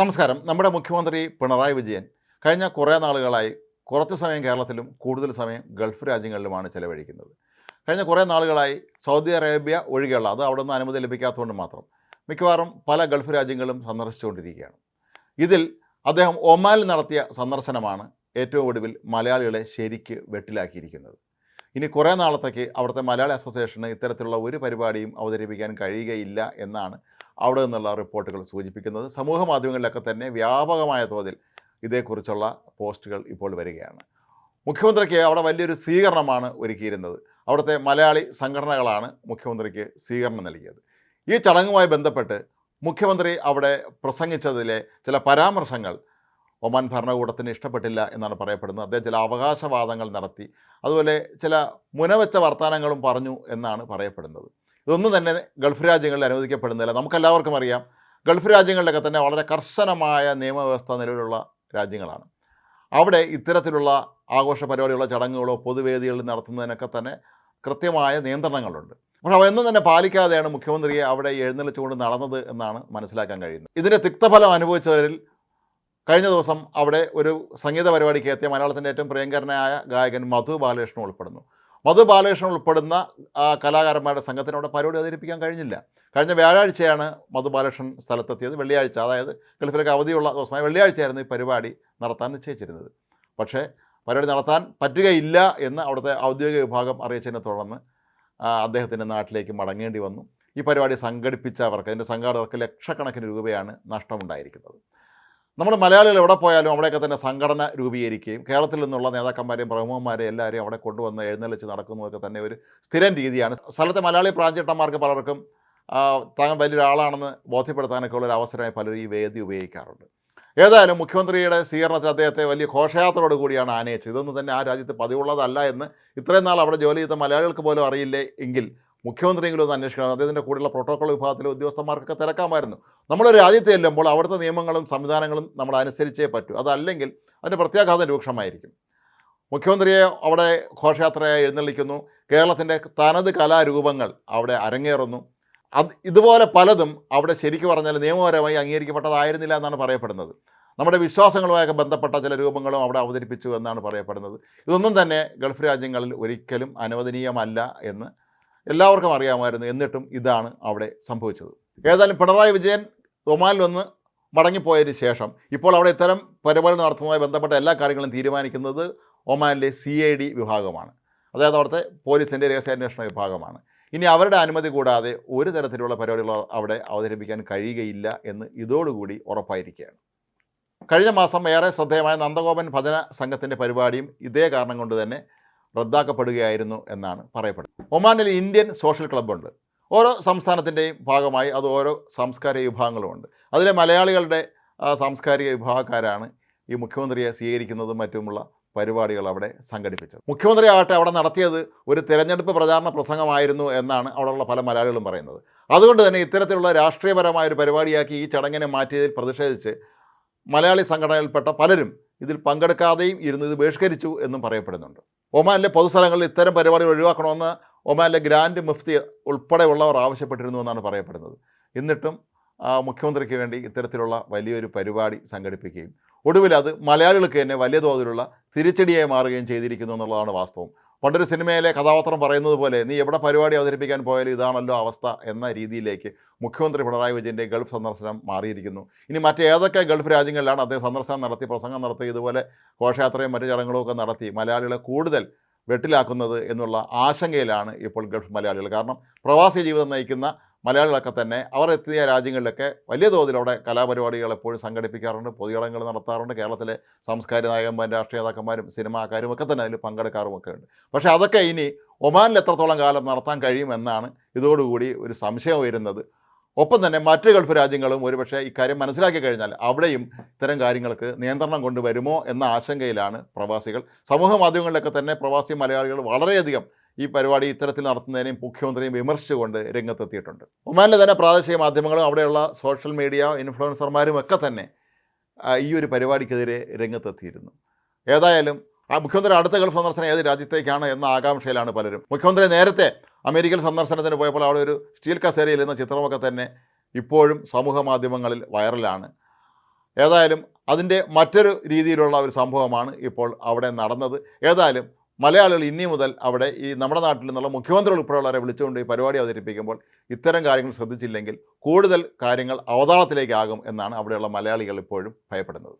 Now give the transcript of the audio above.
നമസ്കാരം. നമ്മുടെ മുഖ്യമന്ത്രി പിണറായി വിജയൻ കഴിഞ്ഞ കുറേ നാളുകളായി കുറച്ച് സമയം കേരളത്തിലും കൂടുതൽ സമയം ഗൾഫ് രാജ്യങ്ങളിലുമാണ് ചെലവഴിക്കുന്നത്. കഴിഞ്ഞ കുറേ നാളുകളായി സൗദി അറേബ്യ ഒഴികെയുള്ള അത് അവിടെ നിന്ന് അനുമതി ലഭിക്കാത്തതുകൊണ്ട് മാത്രം മിക്കവാറും പല ഗൾഫ് രാജ്യങ്ങളും സന്ദർശിച്ചുകൊണ്ടിരിക്കുകയാണ്. ഇതിൽ അദ്ദേഹം ഒമാനിൽ നടത്തിയ സന്ദർശനമാണ് ഏറ്റവും ഒടുവിൽ മലയാളികളെ ശരിക്ക് വെട്ടിലാക്കിയിരിക്കുന്നത്. ഇനി കുറേ നാളത്തേക്ക് അവിടുത്തെ മലയാളി അസോസിയേഷന് ഇത്തരത്തിലുള്ള ഒരു പരിപാടിയും അവതരിപ്പിക്കാൻ കഴിയുകയില്ല എന്നാണ് അവിടെ നിന്നുള്ള റിപ്പോർട്ടുകൾ സൂചിപ്പിക്കുന്നത് സമൂഹ മാധ്യമങ്ങളിലൊക്കെ തന്നെ വ്യാപകമായ തോതിൽ ഇതേക്കുറിച്ചുള്ള പോസ്റ്റുകൾ ഇപ്പോൾ വരികയാണ്. മുഖ്യമന്ത്രിക്ക് അവിടെ വലിയൊരു സ്വീകരണമാണ് ഒരുക്കിയിരുന്നത്. അവിടുത്തെ മലയാളി സംഘടനകളാണ് മുഖ്യമന്ത്രിക്ക് സ്വീകരണം നൽകിയത്. ഈ ചടങ്ങുമായി ബന്ധപ്പെട്ട് മുഖ്യമന്ത്രി അവിടെ പ്രസംഗിച്ചതിലെ ചില പരാമർശങ്ങൾ ഒമാൻ ഭരണകൂടത്തിന് ഇഷ്ടപ്പെട്ടില്ല എന്നാണ് പറയപ്പെടുന്നത്. അദ്ദേഹം ചില അവകാശവാദങ്ങൾ നടത്തി. അതുപോലെ ചില മുനവെച്ച വർത്തമാനങ്ങളും പറഞ്ഞു എന്നാണ് പറയപ്പെടുന്നത്. ഇതൊന്നും തന്നെ ഗൾഫ് രാജ്യങ്ങളിൽ അനുവദിക്കപ്പെടുന്നില്ല. നമുക്കെല്ലാവർക്കും അറിയാം ഗൾഫ് രാജ്യങ്ങളിലൊക്കെ തന്നെ വളരെ കർശനമായ നിയമവ്യവസ്ഥ നിലവിലുള്ള രാജ്യങ്ങളാണ്. അവിടെ ഇത്തരത്തിലുള്ള ആഘോഷ പരിപാടികളോ ചടങ്ങുകളോ പൊതുവേദികളിൽ നടത്തുന്നതിനൊക്കെ തന്നെ കൃത്യമായ നിയന്ത്രണങ്ങളുണ്ട്. പക്ഷെ അവയൊന്നും തന്നെ പാലിക്കാതെയാണ് മുഖ്യമന്ത്രിയെ അവിടെ എഴുന്നള്ളിച്ചുകൊണ്ട് നടന്നത് എന്നാണ് മനസ്സിലാക്കാൻ കഴിയുന്നത്. ഇതിന്റെ തിക്തഫലം അനുഭവിച്ചവരിൽ കഴിഞ്ഞ ദിവസം അവിടെ ഒരു സംഗീത പരിപാടിക്ക് എത്തിയ മലയാളത്തിന്റെ ഏറ്റവും പ്രിയങ്കരനായ ഗായകൻ മധു ബാലകൃഷ്ണൻ ഉൾപ്പെടുന്നു. മധു ബാലകൃഷ്ണൻ ഉൾപ്പെടുന്ന കലാകാരന്മാരുടെ സംഘത്തിന് അവിടെ പരിപാടി അവതരിപ്പിക്കാൻ കഴിഞ്ഞില്ല. കഴിഞ്ഞ വ്യാഴാഴ്ചയാണ് മധു ബാലകൃഷ്ണൻ സ്ഥലത്തെത്തിയത്. വെള്ളിയാഴ്ച അതായത് ഗൾഫിലൊക്കെ അവധിയുള്ള ദിവസമായ വെള്ളിയാഴ്ചയായിരുന്നു ഈ പരിപാടി നടത്താൻ നിശ്ചയിച്ചിരുന്നത്. പക്ഷേ പരിപാടി നടത്താൻ പറ്റുകയില്ല എന്ന് അവിടുത്തെ ഔദ്യോഗിക വിഭാഗം അറിയിച്ചതിനെ തുടർന്ന് അദ്ദേഹത്തിന്റെ നാട്ടിലേക്ക് മടങ്ങേണ്ടി വന്നു. ഈ പരിപാടി സംഘടിപ്പിച്ചവർക്ക് അതിന്റെ സംഘാടകർക്ക് ലക്ഷക്കണക്കിന് രൂപയാണ് നഷ്ടമുണ്ടായിരിക്കുന്നത്. നമ്മൾ മലയാളികൾ എവിടെ പോയാലും അവിടെയൊക്കെ തന്നെ സംഘടന രൂപീകരിക്കുകയും കേരളത്തിൽ നിന്നുള്ള നേതാക്കന്മാരെയും പ്രമുഖന്മാരെയും എല്ലാവരെയും അവിടെ കൊണ്ടുവന്ന് എഴുന്നള്ളിച്ച് നടക്കുന്നതൊക്കെ തന്നെ ഒരു സ്ഥിരം രീതിയാണ്. സ്ഥലത്തെ മലയാളി പ്രാഞ്ചേട്ടന്മാർക്ക് പലർക്കും താൻ വലിയൊരാളാണെന്ന് ബോധ്യപ്പെടുത്താനൊക്കെ ഉള്ളൊരു അവസരമായി പലരും ഈ വേദി ഉപയോഗിക്കാറുണ്ട്. ഏതായാലും മുഖ്യമന്ത്രിയുടെ സ്വീകരണത്തിൽ അദ്ദേഹത്തെ വലിയ ഘോഷയാത്രയോട് കൂടിയാണ് ആനയിച്ചത്. ഇതൊന്നും തന്നെ ആ രാജ്യത്ത് പതിവുള്ളതല്ല എന്ന് ഇത്രയും നാൾ അവിടെ ജോലി ചെയ്ത മലയാളികൾക്ക് പോലും അറിയില്ലേ എങ്കിൽ മുഖ്യമന്ത്രിയെങ്കിലും ഒന്ന് അന്വേഷിക്കണം. അദ്ദേഹത്തിന്റെ കൂടെയുള്ള പ്രോട്ടോകോൾ വിഭാഗത്തിലെ ഉദ്യോഗസ്ഥന്മാർക്കൊക്കെ തിരക്കാമായിരുന്നു. നമ്മുടെ രാജ്യത്ത് ചെല്ലുമ്പോൾ അവിടുത്തെ നിയമങ്ങളും സംവിധാനങ്ങളും നമ്മൾ അനുസരിച്ചേ പറ്റൂ. അതല്ലെങ്കിൽ അതിന്റെ പ്രത്യാഘാതം രൂക്ഷമായിരിക്കും. മുഖ്യമന്ത്രിയെ അവിടെ ഘോഷയാത്രയായി എഴുന്നള്ളിക്കുന്നു. കേരളത്തിന്റെ തനത് കലാരൂപങ്ങൾ അവിടെ അരങ്ങേറുന്നു. അത് ഇതുപോലെ പലതും അവിടെ ശരിക്കു പറഞ്ഞാൽ നിയമപരമായി അംഗീകരിക്കപ്പെട്ടതായിരുന്നില്ല എന്നാണ് പറയപ്പെടുന്നത്. നമ്മുടെ വിശ്വാസങ്ങളുമായൊക്കെ ബന്ധപ്പെട്ട ചില രൂപങ്ങളും അവിടെ അവതരിപ്പിച്ചു എന്നാണ് പറയപ്പെടുന്നത്. ഇതൊന്നും തന്നെ ഗൾഫ് രാജ്യങ്ങളിൽ ഒരിക്കലും അനുവദനീയമല്ല എന്ന് എല്ലാവർക്കും അറിയാമായിരുന്നു എന്നിട്ടും ഇതാണ് അവിടെ സംഭവിച്ചത്. ഏതായാലും പിണറായി വിജയൻ ഒമാനിൽ വന്ന് മടങ്ങിപ്പോയതിന് ശേഷം ഇപ്പോൾ അവിടെ ഇത്തരം പരിപാടി നടത്തുന്നതുമായി ബന്ധപ്പെട്ട എല്ലാ കാര്യങ്ങളും തീരുമാനിക്കുന്നത് ഒമാനിലെ സി ഐ ഡി വിഭാഗമാണ്. അതായത് അവിടുത്തെ പോലീസിന്റെ രഹസ്യാന്വേഷണ വിഭാഗമാണ്. ഇനി അവരുടെ അനുമതി കൂടാതെ ഒരു തരത്തിലുള്ള പരിപാടികൾ അവിടെ അവതരിപ്പിക്കാൻ കഴിയുകയില്ല എന്ന് ഇതോടുകൂടി ഉറപ്പായിരിക്കുകയാണ്. കഴിഞ്ഞ മാസം ഏറെ ശ്രദ്ധേയമായ നന്ദഗോപൻ ഭജന സംഘത്തിന്റെ പരിപാടിയും ഇതേ കാരണം കൊണ്ട് തന്നെ റദ്ദാക്കപ്പെടുകയായിരുന്നു എന്നാണ് പറയപ്പെടുന്നത്. ഒമാനിൽ ഇന്ത്യൻ സോഷ്യൽ ക്ലബ്ബുണ്ട്. ഓരോ സംസ്ഥാനത്തിന്റെയും ഭാഗമായി അത് ഓരോ സാംസ്കാരിക വിഭാഗങ്ങളുമുണ്ട് അതിലെ മലയാളികളുടെ സാംസ്കാരിക വിഭാഗക്കാരാണ് ഈ മുഖ്യമന്ത്രിയെ സ്വീകരിക്കുന്നതും മറ്റുമുള്ള പരിപാടികൾ അവിടെ സംഘടിപ്പിച്ചത്. മുഖ്യമന്ത്രി ആകട്ടെ അവിടെ നടത്തിയത് ഒരു തിരഞ്ഞെടുപ്പ് പ്രചാരണ പ്രസംഗമായിരുന്നു എന്നാണ് അവിടെയുള്ള പല മലയാളികളും പറയുന്നത്. അതുകൊണ്ട് തന്നെ ഇത്തരത്തിലുള്ള രാഷ്ട്രീയപരമായ ഒരു പരിപാടിയാക്കി ഈ ചടങ്ങിനെ മാറ്റിയതിൽ പ്രതിഷേധിച്ച് മലയാളി സംഘടനയിൽപ്പെട്ട പലരും ഇതിൽ പങ്കെടുക്കാതെയും ഇരുന്ന് ഇത് ബഹിഷ്കരിച്ചു എന്നും പറയപ്പെടുന്നുണ്ട്. ഒമാനിലെ പൊതുസ്ഥലങ്ങളിൽ ഇത്തരം പരിപാടികൾ ഒഴിവാക്കണമെന്ന് ഒമാനിലെ ഗ്രാൻഡ് മുഫ്തി ഉൾപ്പെടെയുള്ളവർ ആവശ്യപ്പെട്ടിരുന്നു എന്നാണ് പറയപ്പെടുന്നത്. എന്നിട്ടും മുഖ്യമന്ത്രിക്ക് വേണ്ടി ഇത്തരത്തിലുള്ള വലിയൊരു പരിപാടി സംഘടിപ്പിക്കുകയും ഒടുവിൽ അത് മലയാളികൾക്ക് തന്നെ വലിയ തോതിലുള്ള തിരിച്ചടിയായി മാറുകയും ചെയ്തിരിക്കുന്നു എന്നുള്ളതാണ് വാസ്തവം. പണ്ടൊരു സിനിമയിലെ കഥാപാത്രം പറയുന്നത് പോലെ നീ എവിടെ പരിപാടി അവതരിപ്പിക്കാൻ പോയാലും ഇതാണല്ലോ അവസ്ഥ എന്ന രീതിയിലേക്ക് മുഖ്യമന്ത്രി പിണറായി വിജയന്റെ ഗൾഫ് സന്ദർശനം മാറിയിരിക്കുന്നു. ഇനി മറ്റേതൊക്കെ ഗൾഫ് രാജ്യങ്ങളിലാണ് അദ്ദേഹം സന്ദർശനം നടത്തി പ്രസംഗം നടത്തി ഇതുപോലെ ഘോഷയാത്രയും മറ്റു ചടങ്ങുകളൊക്കെ നടത്തി മലയാളികളെ കൂടുതൽ വെട്ടിലാക്കുന്നത് എന്നുള്ള ആശങ്കയിലാണ് ഇപ്പോൾ ഗൾഫ് മലയാളികൾ. കാരണം പ്രവാസി ജീവിതം നയിക്കുന്ന മലയാളികളൊക്കെ തന്നെ അവർ എത്തിയ രാജ്യങ്ങളിലൊക്കെ വലിയ തോതിൽ അവിടെ കലാപരിപാടികൾ എപ്പോഴും സംഘടിപ്പിക്കാറുണ്ട്. പൊതുചടങ്ങുകൾ നടത്താറുണ്ട്. കേരളത്തിലെ സാംസ്കാരിക നായകന്മാരും രാഷ്ട്രീയ നേതാക്കന്മാരും സിനിമാക്കാരും ഒക്കെ തന്നെ അതിൽ പങ്കെടുക്കാറുമൊക്കെ ഉണ്ട് പക്ഷേ അതൊക്കെ ഇനി ഒമാനിൽ എത്രത്തോളം കാലം നടത്താൻ കഴിയുമെന്നാണ് ഇതോടുകൂടി ഒരു സംശയം വരുന്നത് ഒപ്പം തന്നെ മറ്റ് ഗൾഫ് രാജ്യങ്ങളും ഒരുപക്ഷെ ഇക്കാര്യം മനസ്സിലാക്കി കഴിഞ്ഞാൽ അവിടെയും ഇത്തരം കാര്യങ്ങൾക്ക് നിയന്ത്രണം കൊണ്ടുവരുമോ എന്ന ആശങ്കയിലാണ് പ്രവാസികൾ. സമൂഹ മാധ്യമങ്ങളിലൊക്കെ തന്നെ പ്രവാസി മലയാളികൾ വളരെയധികം ഈ പരിപാടി ഇത്തരത്തിൽ നടത്തുന്നതിനെയും മുഖ്യമന്ത്രിയും വിമർശിച്ചുകൊണ്ട് രംഗത്തെത്തിയിട്ടുണ്ട്. ഒമാനിലെ തന്നെ പ്രാദേശിക മാധ്യമങ്ങളും അവിടെയുള്ള സോഷ്യൽ മീഡിയ ഇൻഫ്ലുവൻസർമാരും ഒക്കെ തന്നെ ഈ ഒരു പരിപാടിക്കെതിരെ രംഗത്തെത്തിയിരുന്നു. ഏതായാലും ആ മുഖ്യമന്ത്രി അടുത്ത ഗൾഫ് സന്ദർശനം ഏത് രാജ്യത്തേക്കാണ് എന്ന ആകാംക്ഷയിലാണ് പലരും. മുഖ്യമന്ത്രി നേരത്തെ അമേരിക്കൻ സന്ദർശനത്തിന് പോയപ്പോൾ അവിടെ ഒരു സ്റ്റീൽ കസേരയിൽ എന്ന ചിത്രമൊക്കെ തന്നെ ഇപ്പോഴും സമൂഹ മാധ്യമങ്ങളിൽ വൈറലാണ്. ഏതായാലും അതിന്റെ മറ്റൊരു രീതിയിലുള്ള ഒരു സംഭവമാണ് ഇപ്പോൾ അവിടെ നടന്നത്. ഏതായാലും മലയാളികൾ ഇനി മുതൽ അവിടെ ഈ നമ്മുടെ നാട്ടിൽ നിന്നുള്ള മുഖ്യമന്ത്രി ഉൾപ്പെടെയുള്ളവരെ വിളിച്ചുകൊണ്ട് ഈ പരിപാടി അവതരിപ്പിക്കുമ്പോൾ ഇത്തരം കാര്യങ്ങൾ ശ്രദ്ധിച്ചില്ലെങ്കിൽ കൂടുതൽ കാര്യങ്ങൾ അവതാളത്തിലേക്കാകും എന്നാണ് അവിടെയുള്ള മലയാളികൾ ഇപ്പോഴും ഭയപ്പെടുന്നത്.